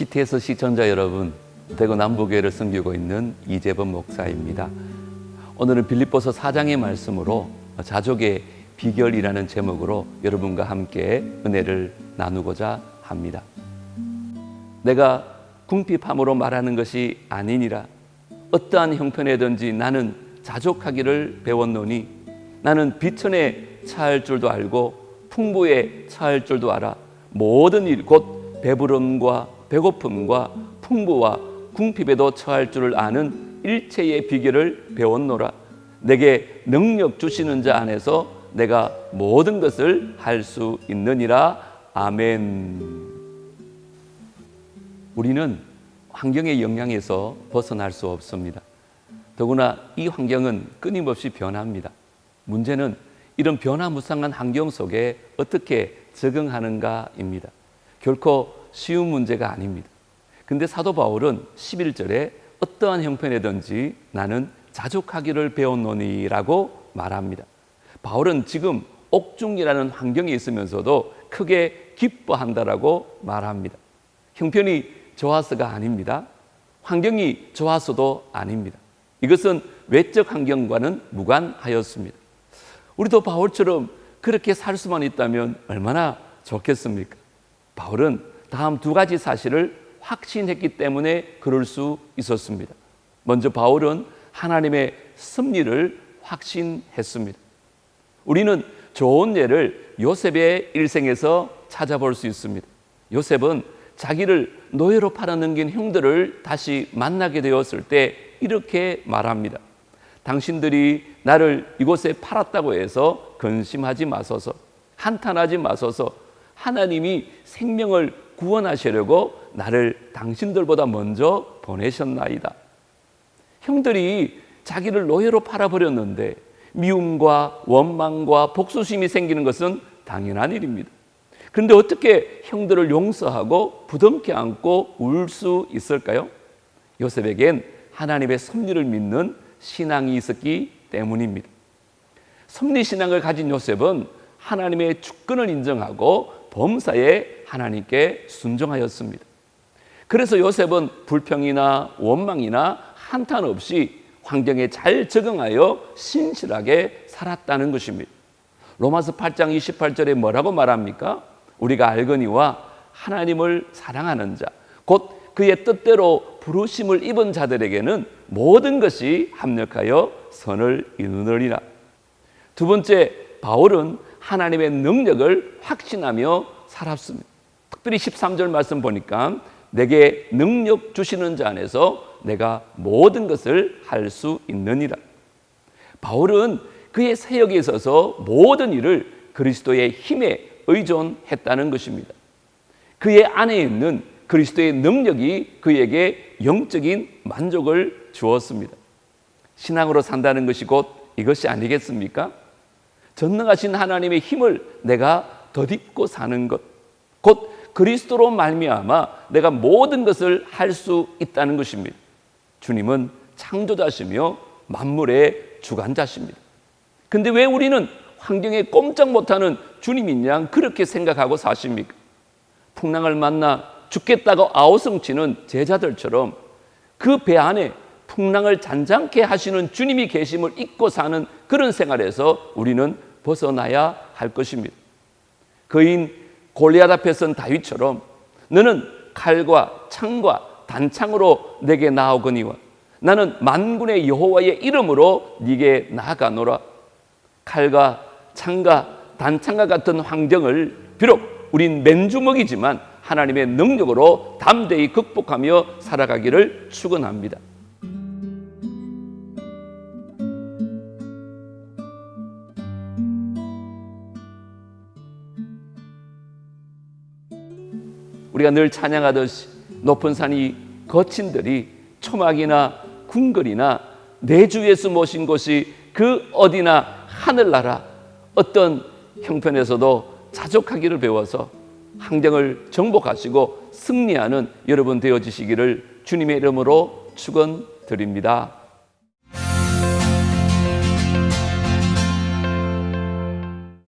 CTS 시청자 여러분, 대구 남부교회를 섬기고 있는 이재범 목사입니다. 오늘은 빌립보서 4장의 말씀으로 자족의 비결이라는 제목으로 여러분과 함께 은혜를 나누고자 합니다. 내가 궁핍함으로 말하는 것이 아니니라. 어떠한 형편에든지 나는 자족하기를 배웠노니 나는 비천에 처할 줄도 알고 풍부에 처할 줄도 알아. 모든 일 곧 배부름과 배고픔과 풍부와 궁핍에도 처할 줄을 아는 일체의 비결을 배웠노라. 내게 능력 주시는 자 안에서 내가 모든 것을 할 수 있느니라. 아멘. 우리는 환경의 영향에서 벗어날 수 없습니다. 더구나 이 환경은 끊임없이 변합니다. 문제는 이런 변화무쌍한 환경 속에 어떻게 적응하는가입니다. 결코 쉬운 문제가 아닙니다. 근데 사도 바울은 11절에 어떠한 형편이든지 나는 자족하기를 배웠노니라고 말합니다. 바울은 지금 옥중이라는 환경에 있으면서도 크게 기뻐한다라고 말합니다. 형편이 좋아서가 아닙니다. 환경이 좋아서도 아닙니다. 이것은 외적 환경과는 무관하였습니다. 우리도 바울처럼 그렇게 살 수만 있다면 얼마나 좋겠습니까? 바울은 다음 두 가지 사실을 확신했기 때문에 그럴 수 있었습니다. 먼저 바울은 하나님의 섭리를 확신했습니다. 우리는 좋은 예를 요셉의 일생에서 찾아볼 수 있습니다. 요셉은 자기를 노예로 팔아넘긴 형들을 다시 만나게 되었을 때 이렇게 말합니다. 당신들이 나를 이곳에 팔았다고 해서 근심하지 마소서, 한탄하지 마소서, 하나님이 생명을 구원하시려고 나를 당신들보다 먼저 보내셨나이다. 형들이 자기를 노예로 팔아버렸는데 미움과 원망과 복수심이 생기는 것은 당연한 일입니다. 그런데 어떻게 형들을 용서하고 부둥켜 안고 울 수 있을까요? 요셉에겐 하나님의 섭리를 믿는 신앙이 있었기 때문입니다. 섭리 신앙을 가진 요셉은 하나님의 주권을 인정하고 범사에 하나님께 순종하였습니다. 그래서 요셉은 불평이나 원망이나 한탄 없이 환경에 잘 적응하여 신실하게 살았다는 것입니다. 로마서 8장 28절에 뭐라고 말합니까? 우리가 알거니와 하나님을 사랑하는 자, 곧 그의 뜻대로 부르심을 입은 자들에게는 모든 것이 합력하여 선을 이루느니라. 두 번째, 바울은 하나님의 능력을 확신하며 살았습니다. 특별히 13절 말씀 보니까 내게 능력 주시는 자 안에서 내가 모든 것을 할 수 있느니라. 바울은 그의 사역에 있어서 모든 일을 그리스도의 힘에 의존했다는 것입니다. 그의 안에 있는 그리스도의 능력이 그에게 영적인 만족을 주었습니다. 신앙으로 산다는 것이 곧 이것이 아니겠습니까? 전능하신 하나님의 힘을 내가 덧입고 사는 것, 곧 그리스도로 말미암아 내가 모든 것을 할 수 있다는 것입니다. 주님은 창조자시며 만물의 주관자십니다. 근데 왜 우리는 환경에 꼼짝 못하는 주님인 양 그렇게 생각하고 사십니까? 풍랑을 만나 죽겠다고 아우성치는 제자들처럼 그 배 안에 풍랑을 잔잔케 하시는 주님이 계심을 잊고 사는 그런 생활에서 우리는 벗어나야 할 것입니다. 그인 골리앗 앞에 선 다윗처럼 너는 칼과 창과 단창으로 내게 나오거니와 나는 만군의 여호와의 이름으로 네게 나아가노라. 칼과 창과 단창과 같은 환경을 비록 우린 맨주먹이지만 하나님의 능력으로 담대히 극복하며 살아가기를 축원합니다. 우리가 늘 찬양하듯이 높은 산이 거친들이 초막이나 궁궐이나 내주 예수 모신 곳이 그 어디나 하늘나라 어떤 형편에서도 자족하기를 배워서 환경을 정복하시고 승리하는 여러분 되어지시기를 주님의 이름으로 축원드립니다.